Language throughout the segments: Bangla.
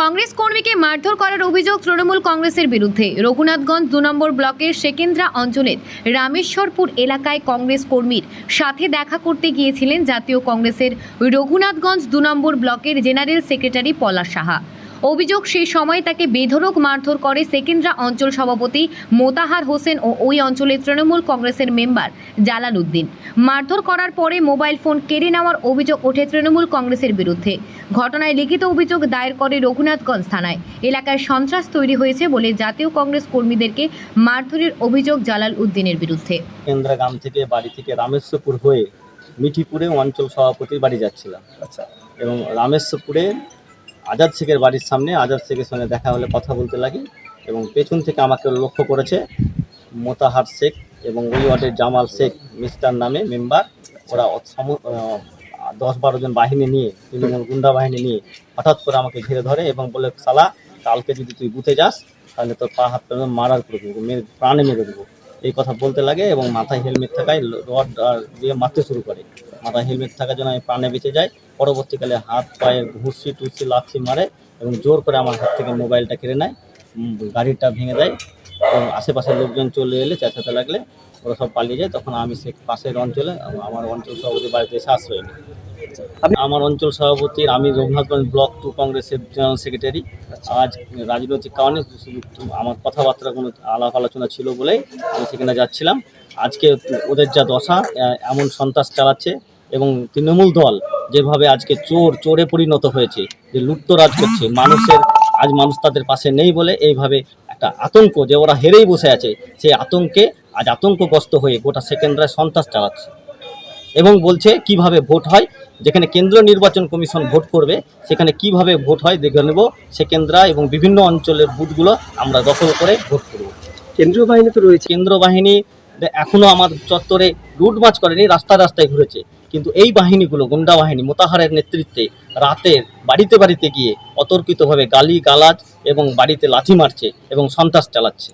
কংগ্রেস কর্মীকে মারধর করার অভিযোগ তৃণমূল কংগ্রেসের বিরুদ্ধে। রঘুনাথগঞ্জ দু নম্বর ব্লকের সেকেন্দ্রা অঞ্চলের রামেশ্বরপুর এলাকায় কংগ্রেস কর্মীর সাথে দেখা করতে গিয়েছিলেন জাতীয় কংগ্রেসের রঘুনাথগঞ্জ দু নম্বর ব্লকের জেনারেল সেক্রেটারি পলাশ সাহা। অভিযোগ সেই সময় তাকে বেধড়ক মারধর করে সেকেন্দ্রা অঞ্চল সভাপতি মোতাহার হোসেন ও ওই অঞ্চলের তৃণমূল কংগ্রেসের মেম্বার জালাল উদ্দিন। মারধর করার পরে মোবাইল ফোন কেড়ে নেওয়ার অভিযোগ ওঠে তৃণমূল কংগ্রেসের বিরুদ্ধে। ঘটনায় লিখিত অভিযোগ দায়ের করে রঘুনাথগঞ্জ থানায়। এলাকায় সন্ত্রাস তৈরি হয়েছে বলে জাতীয় কংগ্রেস কর্মীদেরকে মারধরের অভিযোগ জালাল উদ্দিনের বিরুদ্ধে। কেন্দ্রা গ্রাম থেকে বাড়ি থেকে রামেশ্বরপুর হয়ে মিঠিপুরে অঞ্চল সভাপতির বাড়ি যাচ্ছিলাম। আচ্ছা। এবং রামেশ্বরপুরে আজাদ শেখের বাড়ির সামনে, আজাদ শেখের সঙ্গে দেখা হলে কথা বলতে লাগি এবং পেছন থেকে আমাকে লক্ষ্য করেছে মোতাহার শেখ এবং ওই ওয়ার্ডের জামাল শেখ মিস্টার নামে মেম্বার। ওরা দশ বারো জন বাহিনী নিয়ে, তৃণমূল গুন্ডা বাহিনী নিয়ে হঠাৎ করে আমাকে ঘিরে ধরে এবং বলে, সালা, কালকে যদি তুই বুথে যাস, তাহলে তোর পা হাত মারার করে দেবো প্রাণে মেরে দেবো। এই কথা বলতে লাগে এবং মাথায় হেলমেট থাকায় রড দিয়ে মারতে শুরু করে। মাথায় হেলমেট থাকার জন্য আমি প্রাণে বেঁচে যাই। পরবর্তীকালে হাত পায়ে ঘুষি টুসি লাথি মারে এবং জোর করে আমার হাত থেকে মোবাইলটা কেড়ে নেয় গাড়িটা ভেঙে দেয় এবং আশেপাশের লোকজন চলে এলে চেঁচাতে লাগলে ওরা সব পালিয়ে যায়। তখন আমি সে পাশের অঞ্চলে আমার অঞ্চল সভাপতি বাড়িতে এসে আশ্রয় নিই। আমার অঞ্চল সভাপতির আমি রঘুনাথগঞ্জ ব্লক টু কংগ্রেসের জেনারেল সেক্রেটারি। আজ রাজনৈতিক কারণে আমার কথাবার্তা কোনো আলাপ আলোচনা ছিল বলেই আমি সেখানে যাচ্ছিলাম। আজকে ওদের যা দশা এমন সন্ত্রাস চালাচ্ছে এবং তৃণমূল দল যেভাবে আজকে চোর চোরে পরিণত হয়েছে যে লুপ্তরাজ করছে মানুষের আজ মানুষ তাদের পাশে নেই বলে এইভাবে একটা আতঙ্ক যে ওরা হেরেই বসে আছে সেই আতঙ্কে আজ আতঙ্কগ্রস্ত হয়ে গোটা সেকেন্দ্রায় সন্ত্রাস চালাচ্ছে। এবং বলছে কীভাবে ভোট হয় যেখানে কেন্দ্রীয় নির্বাচন কমিশন ভোট করবে সেখানে কীভাবে ভোট হয় দেখে নেব। সেকেন্দ্রা এবং বিভিন্ন অঞ্চলের বুথগুলো আমরা দখল করে ভোট করব। কেন্দ্রীয় বাহিনী তো রয়েছে। কেন্দ্র বাহিনী এখনও আমার চত্বরে রুট মার্চ করেনি রাস্তায় রাস্তায় ঘুরেছে। কিন্তু এই বাহিনীগুলো গুন্ডা বাহিনী মোতাহারের নেতৃত্বে রাতের বাড়িতে বাড়িতে গিয়ে অতর্কিতভাবে গালি গালাজ এবং বাড়িতে লাথি মারছে এবং সন্ত্রাস চালাচ্ছে।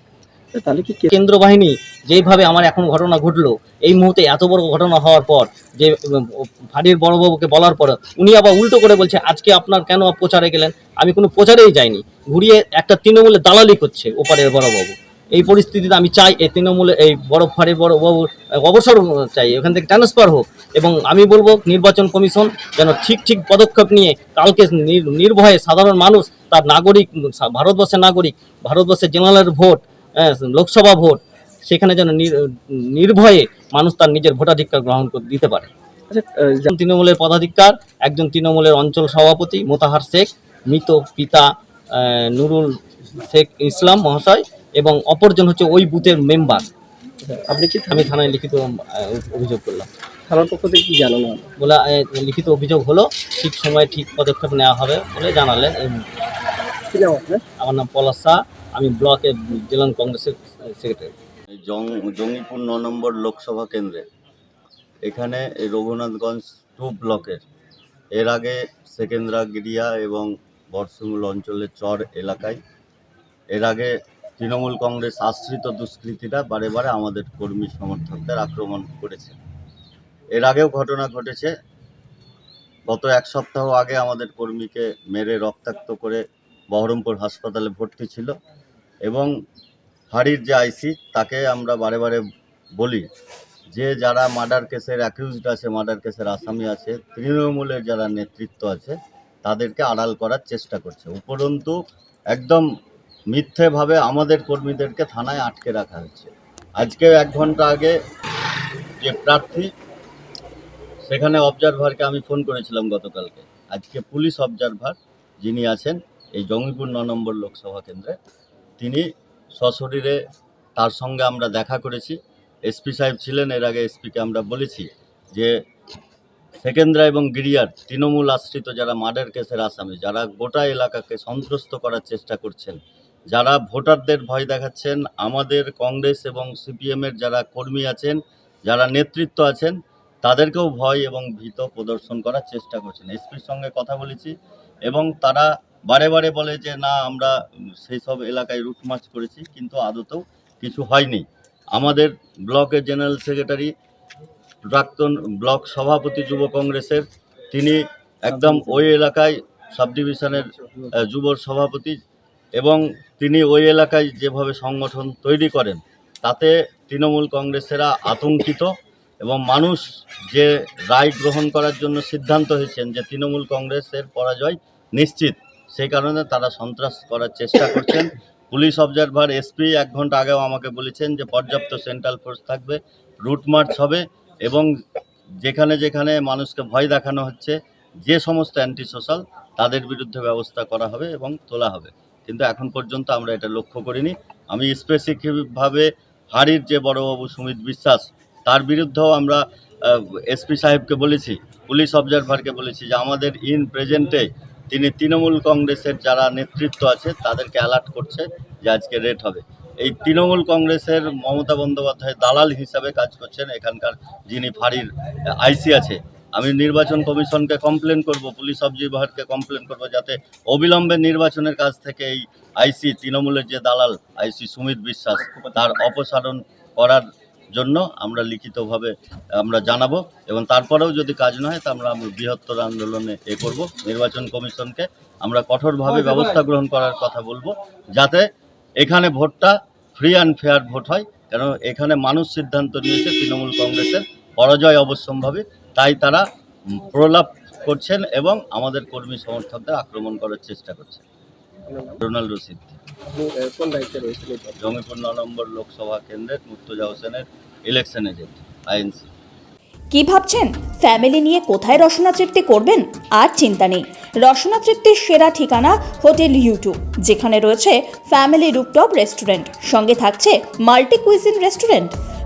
তাহলে কি কেন্দ্র বাহিনী যেইভাবে আমার এখন ঘটনা ঘটলো এই মুহূর্তে এত বড় ঘটনা হওয়ার পর যে ফাঁড়ির বড়বাবুকে বলার পর উনি আবার উল্টো করে বলছে আজকে আপনার কেন প্রচারে গেলেন? আমি কোনো প্রচারেই যাইনি। ঘুরিয়ে একটা তৃণমূলে দালালি করছে ওপারের বড়বাবু এই পরিস্থিতিতে আমি চাই এই তৃণমূলে এই বড় ফাঁড়ির বড়বাবুর অবসর চাই এখান থেকে ট্রান্সফার হোক। এবং আমি বলব নির্বাচন কমিশন যেন ঠিক ঠিক পদক্ষেপ নিয়ে কালকে নির্ভয়ে সাধারণ মানুষ তার নাগরিক ভারতবর্ষের নাগরিক ভারতবর্ষের জেনারেল ভোট হ্যাঁ, লোকসভা ভোট সেখানে যেন নির্ভয়ে মানুষ তার নিজের ভোটাধিকার গ্রহণ করে দিতে পারে। আচ্ছা একজন তৃণমূলের পদাধিকার একজন তৃণমূলের অঞ্চল সভাপতি মোতাহার শেখ মৃত পিতা নুরুল শেখ ইসলাম মহাশয় এবং অপরজন হচ্ছে ওই বুথের মেম্বার। আপনি কি আমি থানায় লিখিত অভিযোগ করলাম। থানার পক্ষ থেকে কি জানানো হলো? বলে লিখিত অভিযোগ হলো ঠিক সময়ে ঠিক পদক্ষেপ নেওয়া হবে বলে জানালেন আমার নাম পলাশ শাহ আমি ব্লকে জেলা কংগ্রেসের সেক্রেটারি। জং জঙ্গিপুর ন নম্বর লোকসভা কেন্দ্রে। এখানে এই রঘুনাথগঞ্জ টু ব্লকের। এর আগে সেকেন্দ্রা গিরিয়া এবং বর্ষমূল অঞ্চলের চর এলাকায়। এর আগে তৃণমূল কংগ্রেস আশ্রিত দুষ্কৃতীরা বারে বারে আমাদের কর্মী সমর্থকদের আক্রমণ করেছে। এর আগেও ঘটনা ঘটেছে। গত এক সপ্তাহ আগে আমাদের কর্মীকে মেরে রক্তাক্ত করে বহরমপুর হাসপাতালে ভর্তি ছিল এবং হাড়ির যে আইসি, তাকে আমরা বারে বারে বলি যে যারা মার্ডার কেসের অ্যাকিউজড আছে, মার্ডার কেসের আসামি আছে, তৃণমূলের যারা নেতৃত্ব আছে, তাদেরকে আড়াল করার চেষ্টা করছে। উপরন্তু একদম মিথ্যেভাবে আমাদের কর্মীদেরকে থানায় আটকে রাখা হয়েছে। আজকে এক ঘণ্টা আগে যে প্রার্থী, সেখানে অবজারভারকে আমি ফোন করেছিলাম গতকালকে। আজকে পুলিশ অবজারভার যিনি আছেন, এই জঙ্গিপুর ন নম্বর লোকসভা কেন্দ্রে, তিনি সশরীরে তার সঙ্গে আমরা দেখা করেছি। এসপি সাহেব ছিলেন, এর আগে এসপিকে আমরা বলেছি যে সেকেন্দ্রা এবং গিরিয়ার তৃণমূল আশ্রিত যারা মার্ডার কেসের আসামি, যারা গোটা এলাকাকে সন্ত্রস্ত করার চেষ্টা করছেন যারা ভোটারদের ভয় দেখাচ্ছেন, আমাদের কংগ্রেস এবং সিপিএমের যারা কর্মী আছেন, যারা নেতৃত্ব আছেন, তাদেরকেও ভয় এবং ভীত প্রদর্শন করার চেষ্টা করছেন। এসপির সঙ্গে কথা বলেছি এবং তারা বারে বারে বলে যে, না, আমরা সেই সব এলাকায় রুট মার্চ করেছি, কিন্তু আদতেও কিছু হয়নি। আমাদের ব্লকের জেনারেল সেক্রেটারি, প্রাক্তন ব্লক সভাপতি যুব কংগ্রেসের, তিনি একদম ওই এলাকায় সাব ডিভিশনের যুবর সভাপতি এবং তিনি ওই এলাকায় যেভাবে সংগঠন তৈরি করেন, তাতে তৃণমূল কংগ্রেসেরা আতঙ্কিত এবং মানুষ যে রায় গ্রহণ করার জন্য সিদ্ধান্ত হয়েছেন যে তৃণমূল কংগ্রেসের পরাজয় নিশ্চিত, সেই কারণে তারা সন্ত্রাস করার চেষ্টা করছেন। পুলিশ অবজারভার, এসপি এক ঘণ্টা আগেও আমাকে বলেছেন যে পর্যাপ্ত সেন্ট্রাল ফোর্স থাকবে, রুট মার্চ হবে এবং যেখানে যেখানে মানুষকে ভয় দেখানো হচ্ছে, যে সমস্ত অ্যান্টি সোশ্যাল তাদের বিরুদ্ধে ব্যবস্থা করা হবে এবং তোলা হবে। কিন্তু এখন পর্যন্ত আমরা এটা লক্ষ্য করিনি। আমি স্পেসিফিকভাবে হাড়ির যে বড়বাবু সুমিত বিশ্বাস, তার বিরুদ্ধেও আমরা এসপি সাহেবকে বলেছি, পুলিশ অবজারভারকে বলেছি যে আমাদের ইন প্রেজেন্টে তিনি তৃণমূল কংগ্রেসের যারা নেতৃত্ব আছে, তাদেরকে অ্যালার্ট করছে যে আজকে রেট হবে। এই তৃণমূল কংগ্রেসের মমতা বন্দ্যোপাধ্যায় দালাল হিসাবে কাজ করছেন, এখানকার যিনি ফাঁড়ির আইসি আছে আমি নির্বাচন কমিশনকে কমপ্লেন করব পুলিশ অবজারভারকে কমপ্লেন করব যাতে অবিলম্বে নির্বাচনের কাছ থেকে এই আইসি তৃণমূলের যে দালাল আইসি সুমিত বিশ্বাস তার অপসারণ করার জন্য আমরা লিখিতভাবে আমরা জানাব এবং তারপরেও যদি কাজ না হয় তা আমরা আমরা বৃহত্তর আন্দোলনে এ করব। নির্বাচন কমিশনকে আমরা কঠোরভাবে ব্যবস্থা গ্রহণ করার কথা বলব যাতে এখানে ভোটটা ফ্রি অ্যান্ড ফেয়ার ভোট হয়। কেন এখানে মানুষ সিদ্ধান্ত নিয়েছে তৃণমূল কংগ্রেসের পরাজয় অবশ্যম্ভাবী। তাই তারা প্রলাপ করছেন এবং আমাদের কর্মী সমর্থকদের আক্রমণ করার চেষ্টা করছেন? রোনাল্ড রশিদ? জঙ্গিপুর ন নম্বর লোকসভা কেন্দ্রের মুর্তজা হোসেনের ইলেকশন এজেন্ট আইএনসি। কি ভাবছেন? ফ্যামিলি নিয়ে কোথায় রসনা তৃপ্তি করবেন? আর চিন্তা নেই। রসনা তৃপ্তির সেরা ঠিকানা হোটেল ইউটিউব যেখানে রয়েছে ফ্যামিলি রুপটপ রেস্টুরেন্ট সঙ্গে থাকছে মাল্টি কুইজিন রেস্টুরেন্ট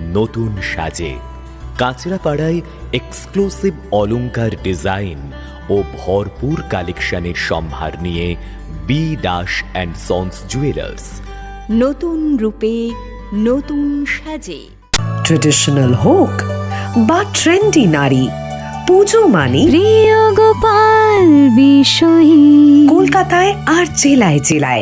নতুন সাজে। কাঁচরাপাড়ায় এক্সক্লুসিভ অলংকার ডিজাইন ও ভরপুর কালেকশনের সম্ভার নিয়ে B Das and sons jewellers নতুন রূপে নতুন সাজে। ট্রেডিশনাল হোক বা ট্রেন্ডি নারী পুজো মানে প্রিয় গোপাল বিষয়ী। কলকাতায় আর জেলায় জেলায়